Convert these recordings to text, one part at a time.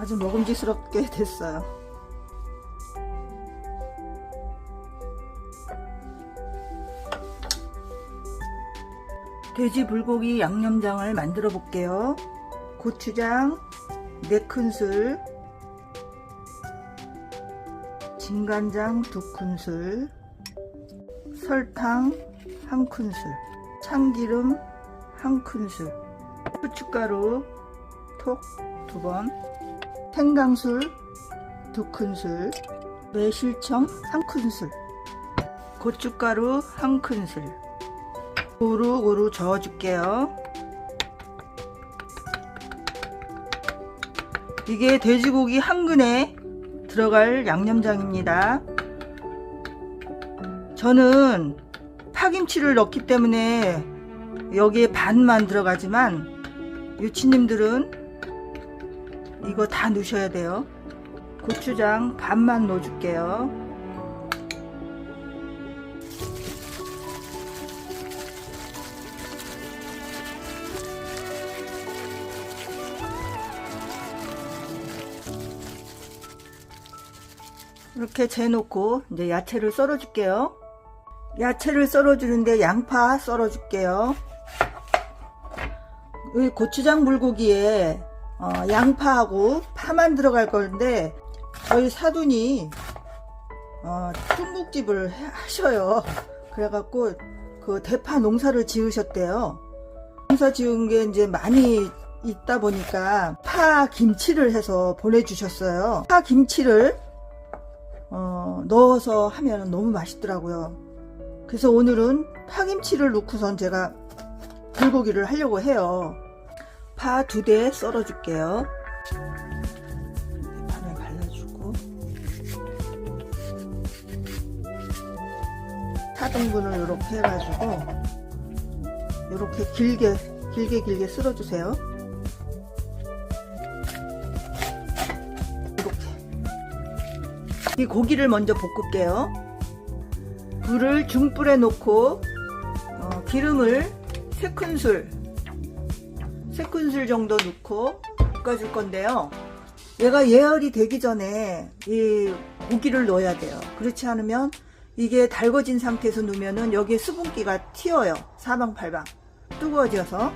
아주 먹음직스럽게 됐어요. 돼지 불고기 양념장을 만들어 볼게요. 고추장 4큰술, 진간장 2큰술, 설탕 1큰술, 참기름 1큰술, 후춧가루 톡 2번, 생강술 2큰술, 매실청 1큰술, 고춧가루 1큰술, 고루고루 저어줄게요. 이게 돼지고기 한 근에 들어갈 양념장입니다. 저는 파김치를 넣기 때문에 여기에 반만 들어가지만 유치님들은 이거 다 넣으셔야 돼요. 고추장 반만 넣어줄게요. 이렇게 재놓고 이제 야채를 썰어 줄게요. 야채를 썰어 주는데 양파 썰어 줄게요. 이 고추장 불고기에 어, 양파하고 파만 들어갈 건데 저희 사돈이 어, 중국집을 해- 하셔요. 그래갖고 그 대파 농사를 지으셨대요. 농사 지은 게 이제 많이 있다 보니까 파 김치를 해서 보내주셨어요. 파 김치를 어, 넣어서 하면 너무 맛있더라고요. 그래서 오늘은 파김치를 넣고선 제가 불고기를 하려고 해요. 파 두 대 썰어줄게요. 판을 발라주고 4등분을 이렇게 해가지고 이렇게 길게 길게 길게 쓸어주세요. 이렇게 이 고기를 먼저 볶을게요. 불을 중불에 놓고 어, 기름을 3큰술 3큰술 정도 넣고 볶아줄 건데요. 얘가 예열이 되기 전에 이 고기를 넣어야 돼요. 그렇지 않으면 이게 달궈진 상태에서 넣으면은 여기에 수분기가 튀어요. 사방팔방 뜨거워져서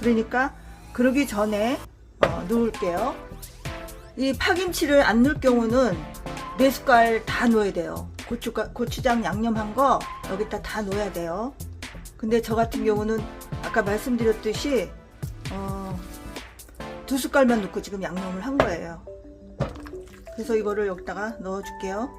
그러니까 그러기 전에 어, 넣을게요. 이 파김치를 안 넣을 경우는 네 숟갈 다 넣어야 돼요. 고추, 고추장 양념한 거 여기다 다 넣어야 돼요. 근데 저 같은 경우는 아까 말씀드렸듯이 어, 두 숟갈만 넣고 지금 양념을 한 거예요. 그래서 이거를 여기다가 넣어 줄게요.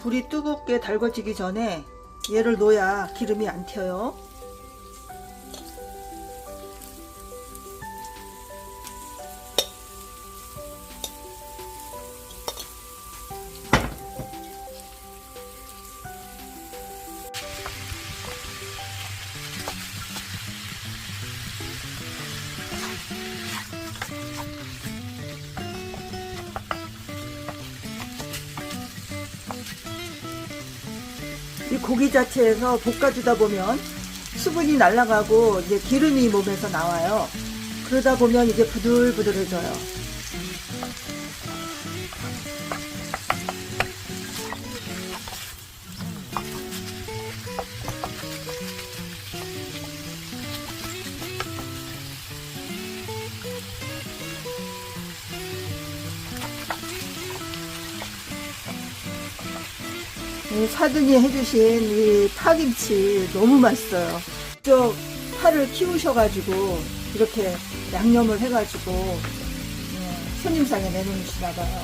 불이 뜨겁게 달궈지기 전에 얘를 넣어야 기름이 안 튀어요. 이 고기 자체에서 볶아주다 보면 수분이 날아가고 이제 기름이 몸에서 나와요. 그러다 보면 이게 부들부들해져요. 이 사등이 해주신 이 파김치 너무 맛있어요. 저 파를 키우셔가지고 이렇게 양념을 해가지고 예, 손님상에 내놓으시나 봐요.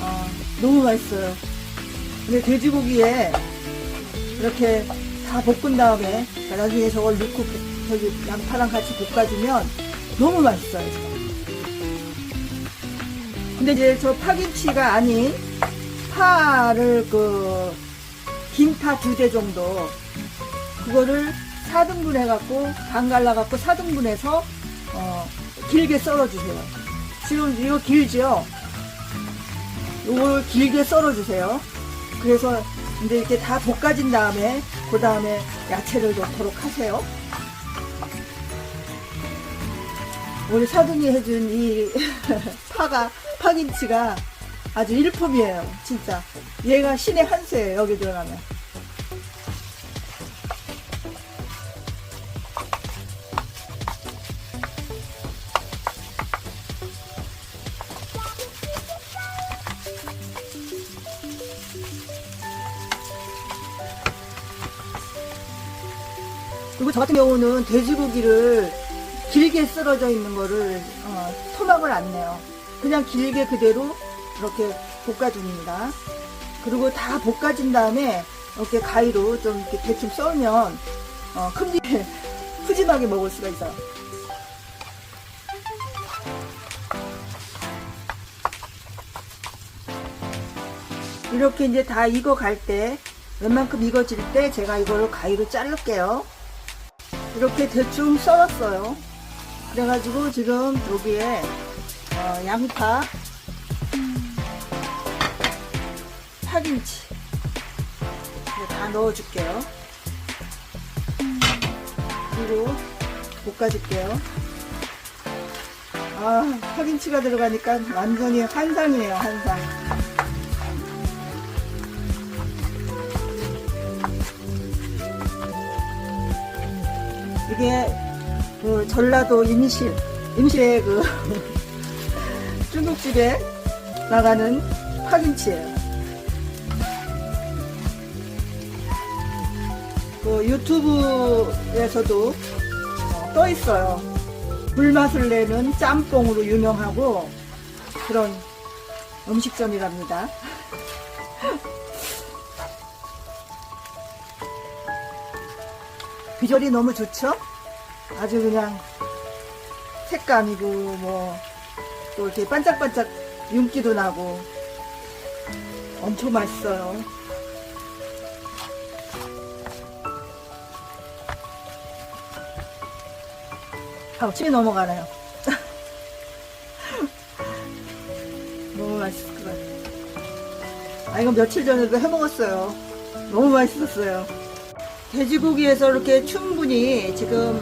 아, 너무 맛있어요. 근데 돼지고기에 이렇게 다 볶은 다음에 나중에 저걸 넣고 볶- 저기 양파랑 같이 볶아주면 너무 맛있어요. 근데 이제 저 파김치가 아닌 파를 그 긴 파 두 대 정도 그거를 4등분 해갖고 반 갈라갖고 4등분 해서 어, 길게 썰어주세요. 지금 이거 길죠? 이걸 길게 썰어주세요. 그래서 이제 이렇게 다 볶아진 다음에 그 다음에 야채를 넣도록 하세요. 우리 사등이 해준 이 파가 파김치가 아주 일품이에요 진짜 얘가 신의 한 수예요 여기 들어가면 그리고 저 같은 경우는 돼지고기를 길게 썰어져 있는 거를 어, 토막을 안 내요. 그냥 길게 그대로 이렇게 볶아줍니다. 그리고 다 볶아진 다음에 이렇게 가위로 좀 이렇게 대충 썰면 어, 큼지 푸짐하게 먹을 수가 있어요. 이렇게 이제 다 익어갈 때 웬만큼 익어질 때 제가 이거를 가위로 자를게요. 이렇게 대충 썰었어요. 그래가지고 지금 여기에 어, 양파, 파김치 다 넣어줄게요. 그리고 볶아줄게요. 아 파김치가 들어가니까 완전히 한상이네요 한상. 이게 그 전라도 임실 임실의 그 중국집에 나가는 파김치예요. 그 유튜브에서도 어, 떠 있어요. 불맛을 내는 짬뽕으로 유명하고 그런 음식점이랍니다. 비주얼이 너무 좋죠? 아주 그냥 색감이고 뭐 또 이렇게 반짝반짝 윤기도 나고 엄청 맛있어요. 아, 침이 넘어가네요. 너무 맛있을 것 같아요. 아, 이거 며칠 전에도 해 먹었어요. 너무 맛있었어요. 돼지고기에서 이렇게 충분히 지금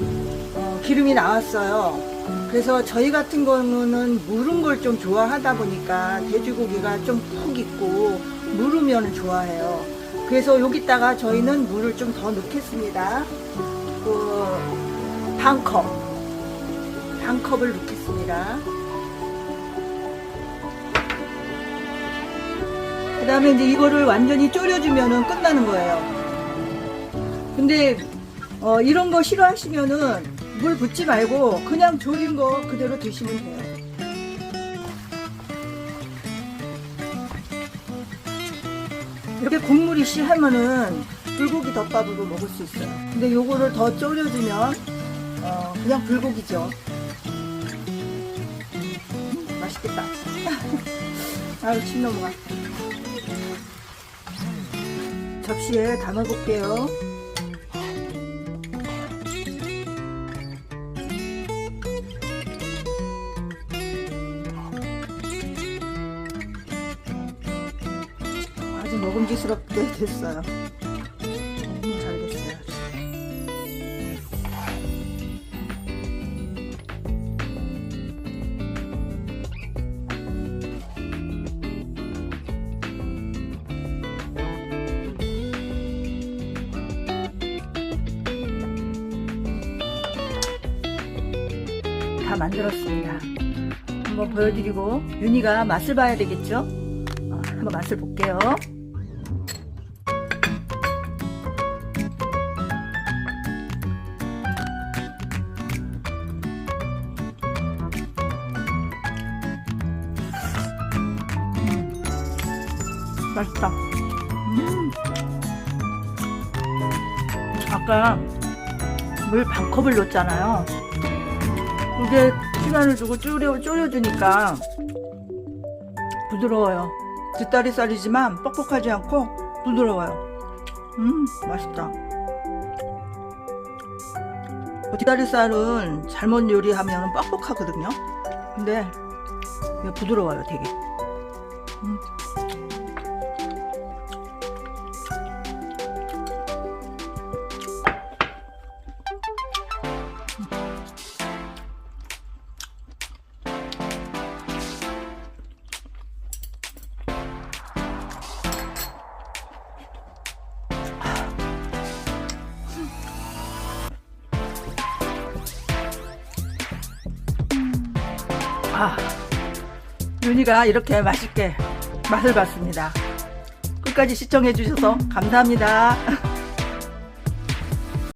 어, 기름이 나왔어요. 그래서 저희 같은 경우는 무른 걸 좀 좋아하다 보니까 돼지고기가 좀푹 익고 무르면 좋아해요. 그래서 여기다가 저희는 물을 좀 더 넣겠습니다. 그, 반 컵. 반 컵을 넣겠습니다. 그 다음에 이제 이거를 완전히 졸여주면 끝나는 거예요. 근데 어, 이런 거 싫어하시면은 물 붓지 말고 그냥 졸인 거 그대로 드시면 돼요. 이렇게 국물이 시하면은 불고기 덮밥으로 먹을 수 있어요. 근데 요거를 더 졸여주면 어, 그냥 불고기죠. 아유 침 넘어가. 접시에 담아볼게요. 아주 먹음직스럽게 됐어요. 만들었습니다. 한번 보여드리고 윤희가 맛을 봐야 되겠죠? 어, 한번 맛을 볼게요. 맛있다. 음. 아까 물 반 컵을 넣었잖아요. 이게 시간을 주고 졸여, 졸여주니까 부드러워요. 뒷다리살이지만 뻑뻑하지 않고 부드러워요. 음, 맛있다. 뒷다리살은 잘못 요리하면 뻑뻑하거든요. 근데 부드러워요, 되게. 음. 아, 윤희가 이렇게 맛있게 맛을 봤습니다. 끝까지 시청해 주셔서 감사합니다.